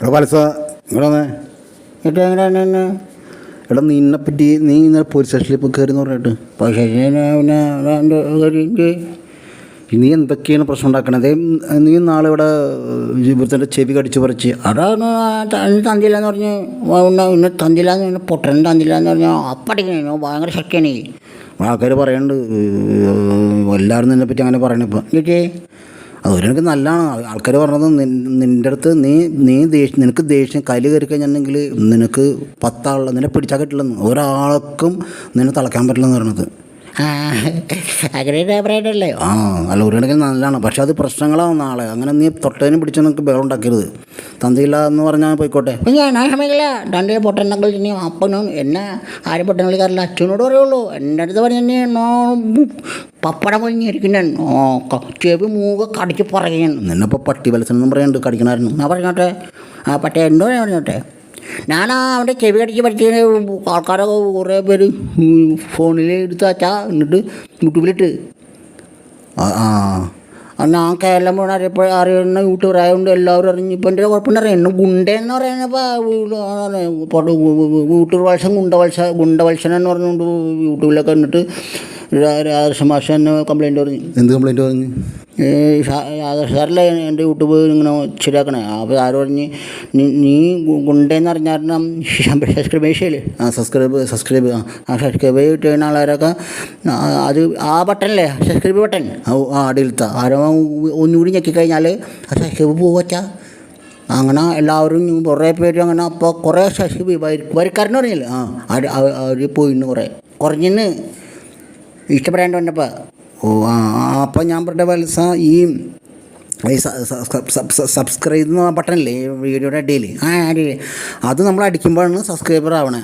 എടാ പലസ ഇങ്ങടെ എന്നിട്ട് എങ്ങനെയാണ് എടാ നിന്നെ പറ്റി നീ ഇന്നലെ പോലീസ് സ്റ്റേഷനിൽ ഇപ്പോൾ എന്ന് പറഞ്ഞിട്ട്. പക്ഷേ പിന്നെ പിന്നെ നീ എന്തൊക്കെയാണ് പ്രശ്നം ഉണ്ടാക്കണത്? നീ നാളെ ഇവിടെ ജീവിതത്തിന്റെ ചെവി കടിച്ച് പറിച്ച്. അതാണ് തന്നില്ലാന്ന് പറഞ്ഞ് ഉന്ന ഇന്ന് തന്നില്ലാന്ന് പറഞ്ഞാൽ പൊട്ടൻ തന്നില്ലാന്ന് പറഞ്ഞാൽ അപ്പടിക്കണേ ഭയങ്കര ശക്തിയാണ്. ആൾക്കാർ പറയുന്നുണ്ട് എല്ലാവരും നിന്നെ പറ്റി അങ്ങനെ പറയണിപ്പോൾ ഇപ്പം എന്നിട്ട്? അത് എനിക്ക് നല്ലതാണ് ആൾക്കാർ പറഞ്ഞത് നിന്റെ അടുത്ത് നീ നീ ദേഷ്യം നിനക്ക് ദേഷ്യം കയ്യിൽ കയറി കഴിഞ്ഞിട്ടുണ്ടെങ്കിൽ നിനക്ക് പത്താളുള്ള നിന്നെ പിടിച്ചാൽ കിട്ടില്ലെന്ന്. ഒരാൾക്കും നിന്നെ തളയ്ക്കാൻ പറ്റില്ലെന്ന് പറയണത് പറയണ്ടല്ലേ ആ അല്ല ഒരു നല്ലതാണ്. പക്ഷെ അത് പ്രശ്നങ്ങളാവും നാളെ അങ്ങനെ നീ തൊട്ടതിനും പിടിച്ച് നിനക്ക് ബഹളം ഉണ്ടാക്കരുത് തന്തിയില്ല എന്ന് പറഞ്ഞാൽ പോയിക്കോട്ടെ സമയമില്ല രണ്ടേ പൊട്ടനുണ്ടെങ്കിൽ ഇനി അപ്പനും എന്നെ ആരും പൊട്ടൻ കളിക്കാറില്ല അച്ഛനോട് പറയുള്ളൂ. എന്റെ അടുത്ത് പറഞ്ഞ തന്നെ നോ പപ്പടം പൊളിഞ്ഞിരിക്കും ഞാൻ ചെവി മൂക കടിച്ച് പറയുന്നു നിന്നിപ്പോൾ പട്ടി വലസനം പറയുന്നുണ്ട് കടിക്കണമായിരുന്നു ഞാൻ പറഞ്ഞോട്ടെ? ആ പട്ടി എന്തോ ഞാൻ പറഞ്ഞോട്ടെ? ഞാൻ ആ അവന്റെ ചെവി കടിച്ച് പഠിച്ചതിന് ആൾക്കാരൊക്കെ കുറേ പേര് ഫോണിൽ എടുത്ത് വച്ചാൽ എന്നിട്ട് യൂട്യൂബിലിട്ട്. ആ ആ. കേരളം പോണ അറിയപ്പോൾ അറിയുന്ന യൂട്യൂബർ ആയതുകൊണ്ട് എല്ലാവരും അറിഞ്ഞു ഇപ്പം എന്റെ കുഴപ്പമുണ്ട് എന്നെ ഗുണ്ടെന്ന് പറയുന്നപ്പോൾ യൂട്യൂബ് വത്സൻ ഗുണ്ടവത്സ ഗുണ്ടവത്സൻ എന്ന് പറഞ്ഞുകൊണ്ട് യൂട്യൂബിലൊക്കെ എന്നിട്ട് രാധാകൃഷ്ണ മാഷ് എന്നെ കംപ്ലൈന്റ് പറഞ്ഞു. എന്ത് കംപ്ലൈന്റ് പറഞ്ഞു? സാറല്ലേ എന്റെ യൂട്യൂബ് ഇങ്ങനെ ശരിയാക്കണേ. അപ്പോൾ ആര് പറഞ്ഞ് നീ ഗുണ്ടേന്ന് അറിഞ്ഞാൽ സബ്സ്ക്രൈബ് അറിഞ്ഞാരണം ആ സബ്സ്ക്രൈബ് സബ്സ്ക്രൈബ് ആ സബ്സ്ക്രൈബ് ചെയ്യുന്ന ആൾക്കാരൊക്കെ അത് ആ ബട്ടണല്ലേ സബ്സ്ക്രൈബ് ബട്ടൺ? ആ, അടിയിലത്തെ ആരോ ഒന്നുകൂടി ഞെക്കിക്കഴിഞ്ഞാൽ ആ സബ്സ്ക്രൈബ് പോവച്ച. അങ്ങനെ എല്ലാവരും കുറേ പേര് അങ്ങനെ അപ്പോൾ കുറേ സബ്സ്ക്രൈബ് വരിക്കാരെന്ന് പറഞ്ഞില്ലേ? ആ അവർ പോയിന്ന് കുറേ. കുറഞ്ഞിന്ന് ഇഷ്ടപ്പെടാണ്ട് വന്നപ്പോൾ ഓ ആ അപ്പം ഞാൻ പറഞ്ഞ വത്സ ഈ ഈ സബ്സ്ക്രൈബ് എന്ന ബട്ടണില്ലേ വീഡിയോയുടെ അടിയിൽ ആ അത് നമ്മൾ അടിക്കുമ്പോഴാണ് സബ്സ്ക്രൈബർ ആവണേ.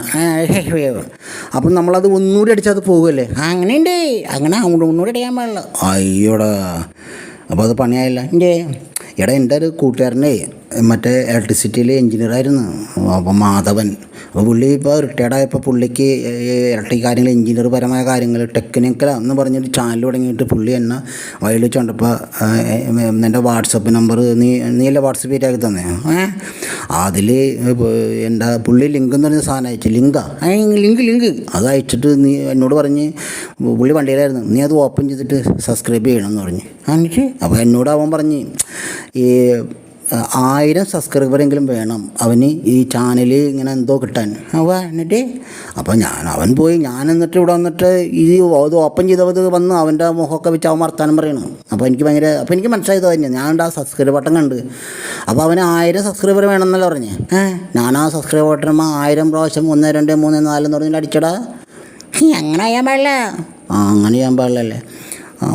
അപ്പം നമ്മളത് ഒന്നുകൂടി അടിച്ചാൽ അത് പോകുമല്ലേ അങ്ങനെയുണ്ട്. അങ്ങനെ അങ്ങോട്ട് ഒന്നുകൂടി അടിക്കാൻ പാടില്ല. അയ്യോടാ. അപ്പോൾ അത് പണിയായില്ല. എന്റെ എടാ എന്റെ ഒരു കൂട്ടുകാരനെ മറ്റേ ഇലക്ട്രിസിറ്റിയിലെ എഞ്ചിനീയറായിരുന്നു അപ്പം മാധവൻ. അപ്പോൾ പുള്ളി ഇപ്പോൾ റിട്ടയർഡ് ആയപ്പോൾ പുള്ളിക്ക് ഇലക്ട്രിക് കാര്യങ്ങൾ എഞ്ചിനീയർ പരമായ കാര്യങ്ങൾ ടെക്നിക്കൽ എന്ന് പറഞ്ഞൊരു ചാനൽ തുടങ്ങിയിട്ട് പുള്ളി എന്നെ വഴിയിൽ വെച്ചുകൊണ്ടപ്പോൾ എന്റെ വാട്സപ്പ് നമ്പർ നീ നീ അല്ലേ വാട്സപ്പ് ചെയ്താക്കി തന്നെ? അതിൽ എന്റെ പുള്ളി ലിങ്ക് എന്ന് പറഞ്ഞ സാധനം അയച്ചു ലിങ്കാ. Link link. അത് അയച്ചിട്ട് നീ എന്നോട് പറഞ്ഞ് പുള്ളി വണ്ടിയിലായിരുന്നു നീ അത് ഓപ്പൺ ചെയ്തിട്ട് സബ്സ്ക്രൈബ് ചെയ്യണം എന്ന് പറഞ്ഞ്. എന്നിട്ട് അപ്പോൾ എന്നോട് അവൻ പറഞ്ഞ് ഈ ആയിരം സബ്സ്ക്രൈബറെങ്കിലും വേണം അവന് ഈ ചാനൽ ഇങ്ങനെ എന്തോ കിട്ടാൻ. അവ എന്നിട്ട് അപ്പോൾ ഞാൻ അവൻ പോയി ഞാൻ എന്നിട്ട് ഇവിടെ വന്നിട്ട് ഈ അത് ഓപ്പൺ ചെയ്തത് വന്ന് അവന്റെ മുഖമൊക്കെ വെച്ച് അവൻ വർത്താനം പറയണം. അപ്പോൾ എനിക്ക് ഭയങ്കര അപ്പോൾ എനിക്ക് മനസ്സിലായത് തന്നെ ഞാൻ ആ സബ്സ്ക്രൈബ് ബട്ടൺ കണ്ട്. അപ്പോൾ അവന് ആയിരം സബ്സ്ക്രൈബർ വേണമെന്നല്ല പറഞ്ഞേ? ഞാൻ ആ സബ്സ്ക്രൈബ് ബട്ടൺ ആയിരം പ്രാവശ്യം ഒന്ന് രണ്ട് മൂന്ന് നാല് എന്ന് പറഞ്ഞിട്ട് അടിച്ചടാ. അങ്ങനെ ചെയ്യാൻ പാടില്ല. ആ അങ്ങനെ ചെയ്യാൻ പാടില്ലല്ലേ? ആ,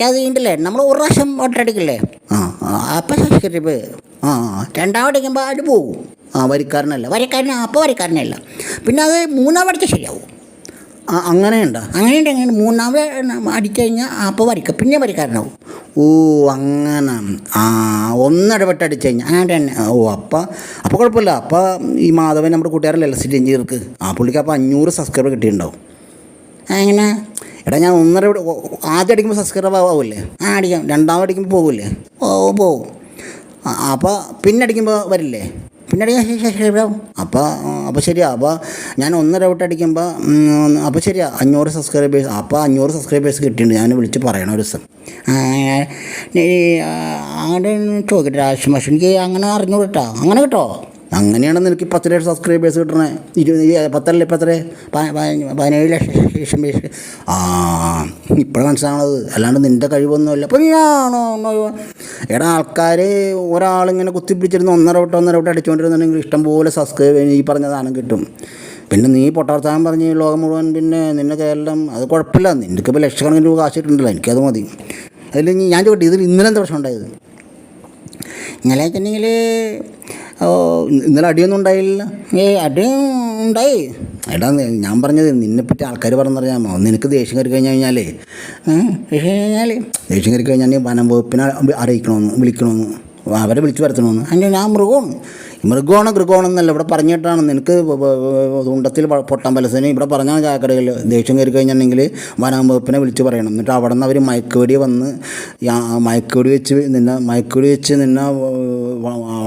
ചെയ്യണ്ടല്ലേ? നമ്മൾ ഒരു പ്രാവശ്യം ഒട്ടടിക്കില്ലേ ആ, അപ്പം സബ്സ്ക്രൈബ് ആ രണ്ടാമടിക്കുമ്പോൾ അത് പോകും. ആ വരിക്കാരനല്ല. വരക്കാരൻ അപ്പോൾ വരക്കാരനല്ല. പിന്നെ അത് മൂന്നാം അടിച്ചാൽ ശരിയാവും. അങ്ങനെയുണ്ടോ. അങ്ങനെയുണ്ട് അങ്ങനെ മൂന്നാമത് അടിച്ചു കഴിഞ്ഞാൽ അപ്പോൾ വരയ്ക്കുക പിന്നെ വരക്കാരനാവും. ഓ അങ്ങനെ. ആ ഒന്നിടപെട്ട് അടിച്ചു കഴിഞ്ഞാൽ അങ്ങനെ തന്നെ. ഓ അപ്പം അപ്പോൾ കുഴപ്പമില്ല. അപ്പോൾ ഈ മാധവൻ നമ്മുടെ കൂട്ടുകാരല്ലേ എൽ സി ടി എഞ്ചിനീയർക്ക് ആ പുള്ളിക്ക് അപ്പോൾ അഞ്ഞൂറ് സബ്സ്ക്രൈബർ കിട്ടിയിട്ടുണ്ടാവും. അങ്ങനെ എടാ ഞാൻ ഒന്നര ആദ്യം അടിക്കുമ്പോൾ സബ്സ്ക്രൈബ് ആവില്ലേ? ആ അടിക്കാം. രണ്ടാമത് അടിക്കുമ്പോൾ പോകില്ലേ? ഓ പോവും. അപ്പോൾ പിന്നെ അടിക്കുമ്പോൾ വരില്ലേ? പിന്നെ അടിക്കാൻ ആവും അപ്പോൾ അപ്പോൾ ശരിയാ. അപ്പോൾ ഞാൻ ഒന്നര വട്ടം അടിക്കുമ്പോൾ അപ്പോൾ ശരിയാ. അഞ്ഞൂറ് സബ്സ്ക്രൈബേഴ്സ് അപ്പോൾ അഞ്ഞൂറ് സബ്സ്ക്രൈബേഴ്സ് കിട്ടിയിട്ടുണ്ട്. ഞാൻ വിളിച്ച് പറയണ ഒരു ദിവസം. അങ്ങനെ ചോദിക്കട്ടെ? പക്ഷേ എനിക്ക് അങ്ങനെ അറിഞ്ഞു കേട്ടോ അങ്ങനെ കേട്ടോ? അങ്ങനെയാണെന്ന് എനിക്ക് പത്ത് ലക്ഷം സബ്സ്ക്രൈബേഴ്സ് കിട്ടണേ. ഇരുപത് പത്തല്ലേ ഇപ്പം എത്ര പതിനേഴ് ലക്ഷം ആ ഇപ്പോഴാണ് മനസ്സിലാവണത്. അല്ലാണ്ട് നിന്റെ കഴിവൊന്നുമല്ല. അപ്പോൾ ഞാനോ എടാ ആൾക്കാർ ഒരാളിങ്ങനെ കുത്തിപ്പിടിച്ചിരുന്ന് ഒന്നര വട്ടം ഒന്നര വട്ടം അടിച്ചുകൊണ്ടിരുന്നുണ്ടെങ്കിൽ ഇഷ്ടംപോലെ സബ്സ്ക്രൈബ് ഈ പറഞ്ഞ സാധനം കിട്ടും. പിന്നെ നീ പൊട്ടാർത്താൻ പറഞ്ഞ് ലോകം മുഴുവൻ പിന്നെ നിന്നെ കേരളം അത് കുഴപ്പമില്ല. നിനക്കിപ്പോൾ ലക്ഷക്കണക്കിന് രൂപ കാശ് കിട്ടുന്നുണ്ടല്ലോ. എനിക്കത് മതി. അതിൽ ഞാൻ ചോദിക്കട്ടെ ഇതിൽ ഇന്നലെ എന്താ പ്രശ്നം ഉണ്ടായത്? ഇന്നലെ വെച്ചിട്ടുണ്ടെങ്കിൽ ഓ, ഇന്നലെ അടിയൊന്നും ഉണ്ടായില്ല ഏ അടി ഉണ്ടായി. എടാ ഞാൻ പറഞ്ഞത് നിന്നെപ്പറ്റി ആൾക്കാർ പറഞ്ഞറിയാമോ നിനക്ക് ദേഷ്യം കയറി കഴിഞ്ഞ് കഴിഞ്ഞാലേ. ദേഷ്യം കഴിഞ്ഞാൽ ദേഷ്യം കയറി കഴിഞ്ഞാൽ വനം വകുപ്പിനെ അറിയിക്കണമെന്ന് വിളിക്കണമെന്ന് അവരെ വിളിച്ചു വരുത്തണമെന്ന് അതിന്റെ ഞാൻ മൃഗമാണ്. മൃഗമാണ് മൃഗമാണെന്നല്ല ഇവിടെ പറഞ്ഞിട്ടാണ് നിനക്ക് തുണ്ടത്തിൽ പൊട്ടാൻ പലസന് ഇവിടെ പറഞ്ഞാൽ ചാക്കടയിൽ ദേഷ്യം കയറി കഴിഞ്ഞിട്ടുണ്ടെങ്കിൽ വനം വകുപ്പിനെ വിളിച്ച് പറയണം. എന്നിട്ട് അവിടെ നിന്ന് അവർ മയക്കുവെടി വന്ന് മയക്കുവെടി വെച്ച് നിന്നെ മയക്കുവെടി വെച്ച് നിന്നെ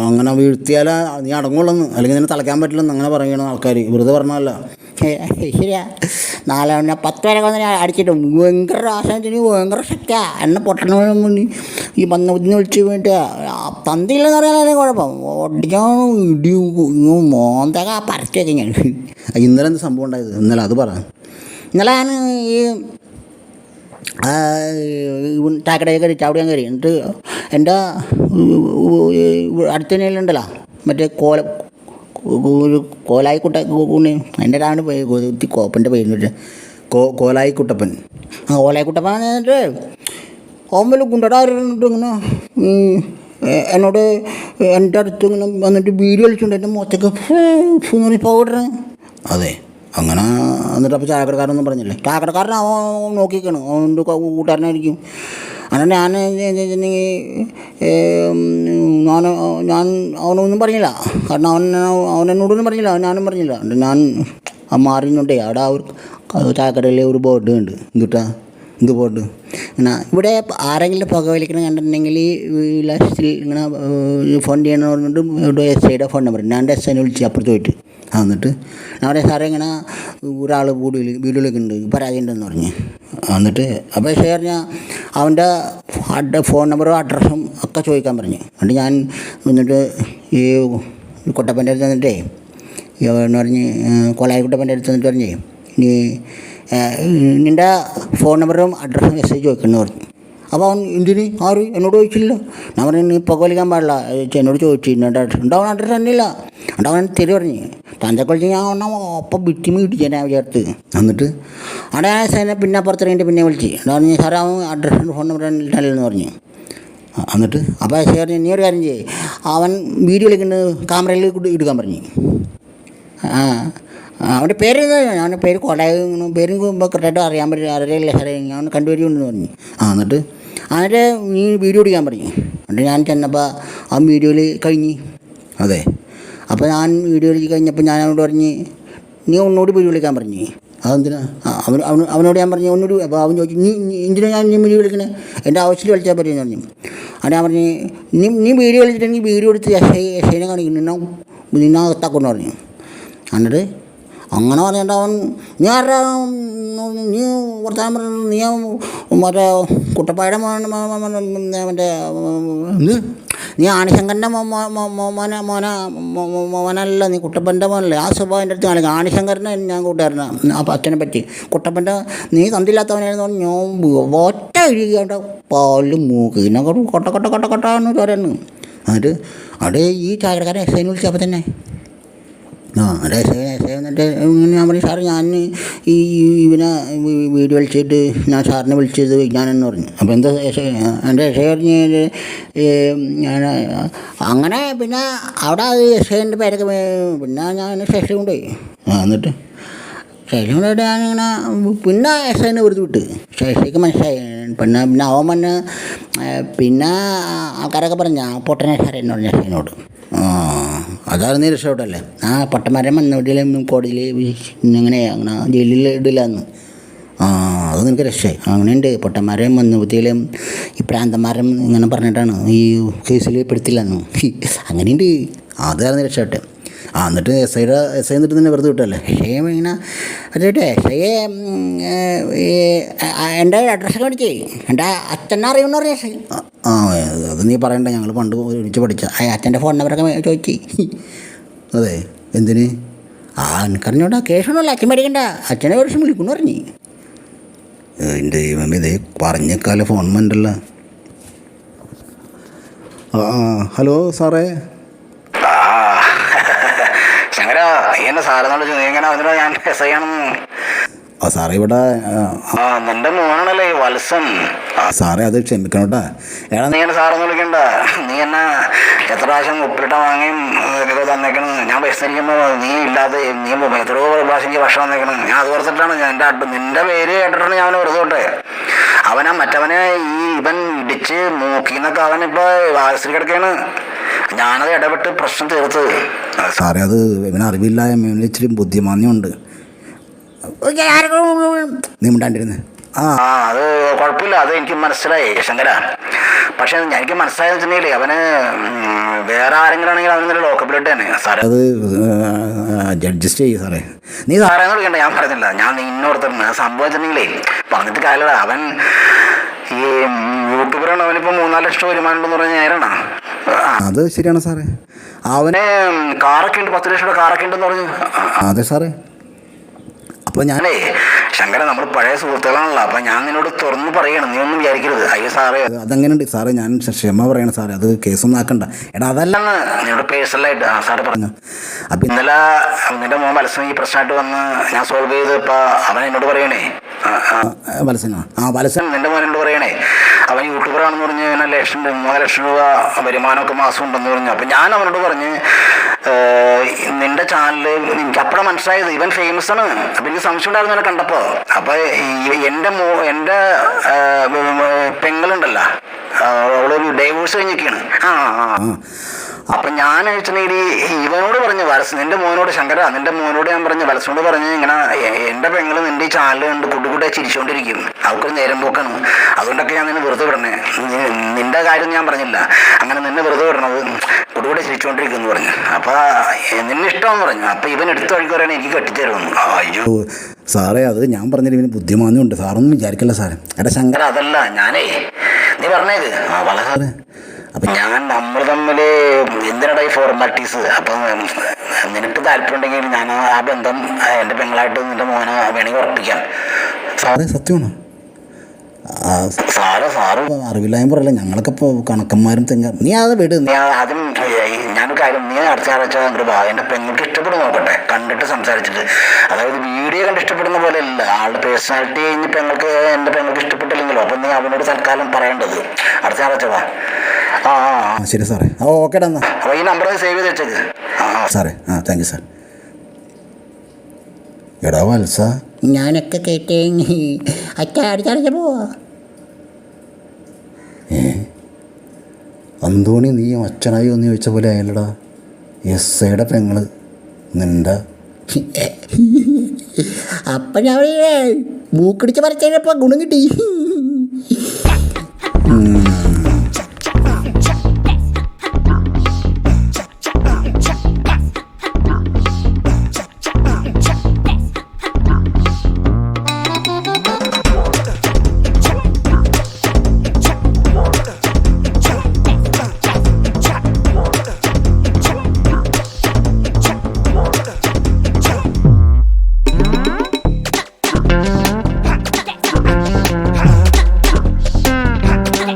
അങ്ങനെ വീഴ്ത്തിയാൽ നീ അടങ്ങുള്ളെന്ന്. അല്ലെങ്കിൽ നിന്നെ തളയ്ക്കാൻ പറ്റില്ലെന്ന് അങ്ങനെ പറയണ ആൾക്കാർ വെറുതെ പറഞ്ഞല്ല ശരിയാ. പിന്നെ പത്ത് വരെ വന്ന് അടിച്ചിട്ട് ഭയങ്കര ആശാനത്തിന് ഭയങ്കര ശക്തിയാ. എന്നെ പൊട്ടണ ഈ ഈ ബന്ധത്തിന് വിളിച്ച് വേണ്ടിയാ തന്തിയില്ലെന്ന് പറയാനല്ലേ കുഴപ്പം. ഒടിക്കാൻ ഇടി മോന്തക പരത്തിയൊക്കെ ഞാൻ. ഇന്നലെ എന്ത് സംഭവം ഉണ്ടായത്? ഇന്നലെ അത് പറ. ഇന്നലെ ഞാൻ ഈ ചാക്കടയൊക്കെ കയറി ചാവടിയാൻ കയറി. എന്നിട്ട് എന്റെ അടുത്തന്നെയിലുണ്ടല്ലോ മറ്റേ കോല ഒരു കോലായിക്കുട്ട കൂണി എന്റെ പോയി കോപ്പന്റെ പേര് കോ കോലായി കുട്ടപ്പൻ ആ കോലായിക്കുട്ടപ്പൻ എന്നിട്ട് ഓമ്പൽ കുണ്ടടാറിട്ട് ഇങ്ങനെ എന്നോട് എന്റെ അടുത്ത് ഇങ്ങനെ വന്നിട്ട് ബീഡി കളിച്ചുകൊണ്ട് എന്റെ മുഖത്തേക്ക് പൗഡർ അതെ. അങ്ങനെ എന്നിട്ട് അപ്പോൾ ചാക്കടക്കാരനൊന്നും പറഞ്ഞില്ലേ? ചാക്കടക്കാരൻ അവൻ നോക്കിക്കണം അവന്റെ കൂട്ടുകാരനായിരിക്കും. അങ്ങനെ ഞാൻ ഞാൻ ഞാൻ അവനൊന്നും പറഞ്ഞില്ല. കാരണം അവൻ അവൻ എന്നോടൊന്നും പറഞ്ഞില്ല. ഞാനും പറഞ്ഞില്ല. ഞാൻ മാറിഞ്ഞോണ്ടേ അവിടെ ആ ഒരു ചായക്കടയിലെ ഒരു ബോർഡ് ഉണ്ട് എന്തുട്ടാ? എന്ത് ബോർഡ്? ഇങ്ങനെ ഇവിടെ ആരെങ്കിലും പുക വലിക്കണം കണ്ടിട്ടുണ്ടെങ്കിൽ ലാസ്റ്റിൽ ഇങ്ങനെ ഫോൺ ചെയ്യണമെന്ന് പറഞ്ഞിട്ട് എസ് ഐയുടെ ഫോൺ നമ്പർ ഞാൻ എന്റെ എസ് ഐനെ വിളിച്ച് അപ്പുറത്ത് പോയിട്ട്. എന്നിട്ട് അവിടെ സാറേ ഇങ്ങനെ ഒരാൾ വീഡിയോയിൽ വീഡിയോയിലൊക്കെ ഉണ്ട് പരാതി ഉണ്ടെന്ന് പറഞ്ഞ്. എന്നിട്ട് അപ്പോൾ ഐ പറഞ്ഞാൽ അവന്റെ അഡ്ര ഫോൺ നമ്പറും അഡ്രസ്സും ഒക്കെ ചോദിക്കാൻ പറഞ്ഞു. എന്നിട്ട് ഞാൻ എന്നിട്ട് ഈ കുട്ടപ്പന്റെ അടുത്ത് തന്നിട്ടേ എന്ന് പറഞ്ഞ് കൊലായി കുട്ടപ്പന്റെ അടുത്ത് തന്നിട്ട് പറഞ്ഞേ ഇനി നിന്റെ ഫോൺ നമ്പറും അഡ്രസ്സും മെസ്സേജ് ചോദിക്കണമെന്ന് പറഞ്ഞു. അപ്പോൾ അവൻ എന്തിന്? ആര്? എന്നോട് ചോദിച്ചില്ല. ഞാൻ പറഞ്ഞു നീ പുക വലിക്കാൻ പാടില്ല എന്നോട് ചോദിച്ചു എന്നിട്ട് അഡ്രസ്സ് തന്നെയില്ല എന്നിട്ട് തിരി പറഞ്ഞു തന്റെ കളിച്ച് ഞാൻ ഒന്നാ ഒപ്പം വിറ്റിമി ഇടിച്ചു ഞാൻ ചേർത്ത് എന്നിട്ട് അവിടെ ആ സൈനെ പിന്നെ അപ്പുറത്ത് പിന്നെ വിളിച്ച്. പറഞ്ഞു സാറേ അവൻ അഡ്രസ്സും ഫോൺ നമ്പർ തന്നില്ലെന്ന് പറഞ്ഞു. എന്നിട്ട് അപ്പോൾ സാർ നീ ഒരു കാര്യം ചെയ്യേ. അവൻ വീഡിയോ വിളിക്കുന്നത് ക്യാമറയിൽ എടുക്കാൻ പറഞ്ഞു. ആ ആ, അവന്റെ പേര്? അവന്റെ പേര് കൊടായും പേര് കറക്റ്റായിട്ട് അറിയാൻ പറ്റില്ല. അറിയില്ല സാറേ ഞാൻ കണ്ടുവരുമെന്ന് പറഞ്ഞു. ആ എന്നിട്ട് എന്നിട്ട് നീ വീഡിയോ എടുക്കാൻ പറഞ്ഞു. എന്നിട്ട് ഞാൻ ചെന്നപ്പോൾ ആ വീഡിയോയിൽ കഴിഞ്ഞ്. അതെ. അപ്പോൾ ഞാൻ വീഡിയോ വിളിച്ച് കഴിഞ്ഞപ്പോൾ ഞാൻ അവനോട് പറഞ്ഞ് നീ ഒന്നുകൂടി വീഡിയോ വിളിക്കാൻ പറഞ്ഞു. അതെന്തിനാ? അവൻ അവൻ അവനോട് ഞാൻ പറഞ്ഞു ഒന്നുകൂടി അപ്പോൾ അവൻ ചോദിച്ചു നീ എന്തിനാ ഞാൻ നീ വീഡിയോ വിളിക്കണേ എന്റെ ആവശ്യത്തിൽ വിളിച്ചാൽ പറ്റുമെന്ന് പറഞ്ഞു. അവിടെ ഞാൻ പറഞ്ഞു നീ നീ വീഡിയോ വിളിച്ചിട്ടുണ്ടെങ്കിൽ വീഡിയോ എടുത്ത് എസ് ഐ എസ് ഐനെ കാണിക്കുന്നു നിന്നെ നിന്നെ അകത്താക്കൊണ്ട് പറഞ്ഞു. എന്നിട്ട് അങ്ങനെ പറയണ്ട അവൻ നീ ആരുടെ നീ വർത്താനം പറഞ്ഞു നീ മറ്റേ കുട്ടപ്പായുടെ മറ്റേ നീ ആണിശങ്കറിന്റെ മോന മോന മോനല്ല നീ കുട്ടപ്പന്റെ മോനല്ലേ? ആ സ്വഭാവം എന്റെ അടുത്ത് കാണിക്കും ആണിശങ്കറിനെ ഞാൻ കൂട്ടുകാരനാണ് ആ അച്ഛനെ പറ്റി. കുട്ടപ്പന്റെ നീ തന്നില്ലാത്തവനായിരുന്നു ഞാൻ ഒറ്റ ഇഴുകേണ്ട പാലും മൂക്ക് പിന്നെ അങ്ങോട്ട് കൊട്ട കൊട്ട കൊട്ട കൊട്ട എന്ന് പറയുന്നു. എന്നിട്ട് അവിടെ ഈ ചായക്കടക്കാരൻ എസ് ഐനെ വിളിച്ചപ്പോൾ തന്നെ. ആ എന്നിട്ട് ഞാൻ പറഞ്ഞു സാറ് ഞാൻ ഈ ഇവനെ വീഡിയോ വിളിച്ചിട്ട് ഞാൻ സാറിനെ വിളിച്ചത് വിജ്ഞാനെന്ന് പറഞ്ഞു. അപ്പോൾ എന്താ എന്റെ ഐ പറഞ്ഞ് ഞാൻ അങ്ങനെ പിന്നെ അവിടെ എസ് ഐന്റെ പേരൊക്കെ പിന്നെ ഞാൻ ശേഷം കൊണ്ടുപോയി ആ എന്നിട്ട് ശേഷം കൊണ്ടുപോയിട്ട് ഞാനിങ്ങനെ പിന്നെ ഐനെ വെറുതെ വിട്ട്. ശേഷിക്ക് മനസ്സിലായി. പിന്നെ പിന്നെ അവൻ പറഞ്ഞ് പിന്നെ ആൾക്കാരൊക്കെ പറഞ്ഞ പൊട്ടനെ സാറേ എന്ന് പറഞ്ഞ എസ് ആ. അതാണ് നീ രക്ഷപ്പെട്ടല്ലേ? ആ പൊട്ടന്മാരെ മണ്ണുവടിയിലും കോടതിയിൽ ഇങ്ങനെ അങ്ങനെ ജയിലിൽ ഇടില്ലെന്ന്. ആ അത് നിനക്ക് രക്ഷയായി. അങ്ങനെയുണ്ട്. പൊട്ടന്മാരെയും മണ്ണുബുദ്ധിയിലും ഈ പ്രാന്തന്മാരും ഇങ്ങനെ പറഞ്ഞിട്ടാണ് ഈ കേസിൽ പെടുത്തില്ലെന്ന്. അങ്ങനെയുണ്ട്. അതായിരുന്നു രക്ഷപ്പെട്ടെ. ആ എന്നിട്ട് എസ് ഐയുടെ എസ് ഐ എന്നിട്ട് തന്നെ വെറുതെ വിട്ടല്ലേ? പക്ഷേ ഇങ്ങനെ അതേട്ടെ പക്ഷേ എന്റെ അഡ്രസ്സ് കാണിച്ചേ? എന്റെ അച്ഛനെ അറിയുമെന്ന് പറഞ്ഞ ആ അത് നീ പറയണ്ട ഞങ്ങൾ പണ്ട് ഒരുമിച്ച് പഠിച്ച അച്ഛന്റെ ഫോൺ നമ്പറൊക്കെ ചോദിച്ചു അതെ എന്തിന്? ആ എനിക്കറിഞ്ഞോടാ കേസൊന്നുമല്ല അച്ഛൻ പഠിക്കണ്ട അച്ഛനെ ഒരു ദിവസം വിളിക്കുന്നു പറഞ്ഞു. എന്റെ ദൈവമേ ഇതേ പറഞ്ഞേക്കാല ഫോൺ മണ്ടല്ല ഹലോ സാറേ. ശങ്കരാ നീ എന്നെ സാറെന്നുള്ള എങ്ങനെ അതിനാ ഞാൻ എസ് ഐ ആണെന്ന് ആ സാറേ ഇവിടെ നിന്റെ മോനാണല്ലേ വത്സൻ സാറേ അത് ക്ഷമിക്കണം കേട്ടാ എടാ നീ എന്നെ സാറെന്ന് വിളിക്കണ്ട. നീ എന്നെ എത്ര പ്രാവശ്യം ഉപ്പിലിട്ട വാങ്ങിയും ഇതൊക്കെ തന്നേക്കണ്. ഞാൻ പൈസ ഇരിക്കുമ്പോൾ നീ ഇല്ലാതെ നീ എത്രയോ പ്രാവശ്യം എനിക്ക് ഭക്ഷണം തന്നേക്കണ്. ഞാൻ അത് ഓർത്തിട്ടാണ് ഞാൻ എന്റെ അഡ് നിന്റെ പേര് കേട്ടിട്ടാണ് ഞാൻ വെറുതെ വിട്ടെ അവനാ മറ്റവനെ ഈ ഇവൻ ഇടിച്ച് മൂക്കിന്നൊക്കെ അവൻ ഇപ്പോൾ ആശുപത്രി കിടക്കുകയാണ് ഞാനത് ഇടപെട്ട് പ്രശ്നം തീർത്ത്. സാറേ അത് ഇവനറിവില്ല ഇവന് ഇച്ചിരി ബുദ്ധിമാന്യമുണ്ട്. നീ മിണ്ടാണ്ടിരുന്നേ. ആ. അത് കുഴപ്പമില്ല. അത് എനിക്ക് മനസ്സിലായി ശങ്കര. പക്ഷെ എനിക്ക് മനസ്സിലായെന്ന് വെച്ചിട്ടുണ്ടെങ്കിൽ അവന് വേറെ ആരെങ്കിലും ആണെങ്കിൽ അവന് ലോക്കപ്പിലോട്ട് തന്നെ സാറേ. അത് അഡ്ജസ്റ്റ് ചെയ്യും സാറേ. നീ സാറേന്ന് വിളിക്കണ്ട ഞാൻ പറഞ്ഞില്ല. ഞാൻ നിന്നോർത്തിരുന്നു സംഭവം വെച്ചിട്ടുണ്ടെങ്കിലേ പറഞ്ഞിട്ട് കാര്യമില്ല. അവൻ ഈ യൂട്യൂബറാണ്. അവനിപ്പോൾ മൂന്നാൽ ലക്ഷം വരുമാനം ഉണ്ടെന്ന് പറഞ്ഞ നേരാണ് അത് ശരിയാണ് സാറേ. അവനെ കാറൊക്കെ ഉണ്ട്. പത്ത് ലക്ഷം കാറൊക്കെ ഉണ്ടെന്ന് പറഞ്ഞു. അതെ സാറേ. അപ്പോൾ ഞാനേ ശങ്കര നമ്മൾ പഴയ സുഹൃത്തുക്കളാണല്ലോ. അപ്പോൾ ഞാൻ നിന്നോട് തുറന്നു പറയണം. നീ ഒന്നും വിചാരിക്കരുത്. അയ്യോ സാറേ. അതങ്ങനെയുണ്ട് സാറേ ഞാൻ ക്ഷമ പറയണം സാറേ. അത് കേസൊന്നും ആക്കണ്ട. എടാ അതല്ല നിന്നോട് പേഴ്സണലായിട്ട് ആ സാറ് പറഞ്ഞു. അപ്പം ഇന്നലെ നിന്റെ മോൻ മത്സരം ഈ പ്രശ്നമായിട്ട് വന്ന് ഞാൻ സോൾവ് ചെയ്ത് ഇപ്പം അവൻ എന്നോട് പറയണേ. ആ, ആ. വലസൻ നിന്റെ മോനോട് പറയണേ. അവൻ യൂട്യൂബറാണെന്ന് പറഞ്ഞ് ഇങ്ങനെ ലക്ഷം മൂന്ന് ലക്ഷം രൂപ വരുമാനമൊക്കെ മാസം ഉണ്ടെന്ന് പറഞ്ഞു. അപ്പം ഞാൻ അവനോട് പറഞ്ഞ് നിന്റെ ചാനൽ എനിക്ക് അപ്പോഴാണ് മനസ്സിലായത്. ഇവൻ ഫേമസ് ആണ്. അപ്പം എനിക്ക് സംശയം ഉണ്ടായിരുന്നു എന്നെ കണ്ടപ്പോൾ അപ്പോൾ എന്റെ മോ എന്റെ പെങ്ങളുണ്ടല്ലോ. അവളൊരു ഡൈവോഴ്സ് കഴിഞ്ഞൊക്കെയാണ് ആ. ആ. അപ്പൊ ഞാൻ വെച്ചിട്ടുണ്ടെങ്കിൽ ഇവനോട് പറഞ്ഞു വലസ് നിന്റെ മോനോട് ശങ്കര നിന്റെ മോനോട് ഞാൻ പറഞ്ഞു വലസിനോട് പറഞ്ഞു ഇങ്ങനെ എന്റെ പെങ്ങൾ നിന്റെ ഈ ചാനൽ കണ്ട് കുട്ടിക്കുട്ടിയെ ചിരിച്ചോണ്ടിരിക്കും. അവർക്ക് നേരം പോക്കാണ്. അതുകൊണ്ടൊക്കെ ഞാൻ നിന്നെ വെറുതെ വിടണേ. നിന്റെ കാര്യം ഞാൻ പറഞ്ഞില്ല. അങ്ങനെ നിന്നെ വെറുതെ വിടണത് കുട്ടികൂടെ ചിരിച്ചോണ്ടിരിക്കും എന്ന് പറഞ്ഞു. അപ്പൊ നിന്നെ ഇഷ്ടമെന്ന് പറഞ്ഞു. അപ്പൊ ഇവൻ എടുത്ത വഴിക്ക് പറയണേ എനിക്ക് കെട്ടിത്തരുമെന്ന് അയ്യോ. സാറേ അത് ഞാൻ പറഞ്ഞില്ല. ഇവന് ബുദ്ധിമാനുണ്ട് സാറൊന്നും വിചാരിക്കല്ല സാറേ. എടാ ശങ്കര. അതല്ല ഞാനേ നീ പറഞ്ഞേക്ക്. ആ വളരെ സാറേ അപ്പൊ ഞാൻ നമ്മൾ തമ്മിൽ എന്തിനടായി ഈ ഫോർമാലിറ്റീസ് അപ്പൊ നിനക്ക് താല്പര്യം ഉണ്ടെങ്കിൽ ഞാൻ ആ ബന്ധം എന്റെ എന്റെ പെങ്ങളായിട്ട് നിന്റെ മോനെ വേണമെങ്കിൽ ഉറപ്പിക്കാം. സാറേ സത്യമാണോ. സാറ് സാറ് അറിവില്ലായ്മ പറയല്ല ഞങ്ങളൊക്കെ ഇപ്പോൾ കണക്കന്മാരും തെങ്ങ നീ അത് വിട്. നീ ആദ്യം ഞാൻ ഞാനൊരു കാര്യം നീ അടുത്ത ആഴ്ച അങ്ങോട്ട് വാ എന്റെ പെങ്ങൾക്ക് ഇഷ്ടപ്പെടും നോക്കട്ടെ കണ്ടിട്ട് സംസാരിച്ചിട്ട്. അതായത് വീഡിയോ കണ്ട് ഇഷ്ടപ്പെടുന്ന പോലെ അല്ല ആളുടെ പേഴ്സണാലിറ്റി കഴിഞ്ഞ് പെങ്ങൾക്ക് എന്റെ പെങ്ങൾക്ക് ഇഷ്ടപ്പെട്ടില്ലെങ്കിലോ? അപ്പം നീ അവനോട് തൽക്കാലം പറയേണ്ടത്. അടുത്ത ആഴ്ച വാ. ആ ശരി സാറേ. ആ ഓക്കേടാ എന്നാ. അപ്പോൾ ഈ നമ്പർ സേവ് ചെയ്ത് വെച്ചേക്ക് ആ ആ. സാറേ ആ താങ്ക് യു സാർ എടാ വത്സ. ഞാനൊക്കെ കേട്ടേ അച്ഛ അടിച്ചടിച്ച പോവാ. ഏ? അന്തോണി നീ അച്ഛനായി ഒന്ന് ചോദിച്ച പോലെ ആയല്ലടാ. എസ് ഐയുടെ പെങ്ങൾ. നിന്റെ അപ്പൊ ഞാൻ മൂക്കടിച്ച് പറിച്ചപ്പോൾ ഗുണം കിട്ടി.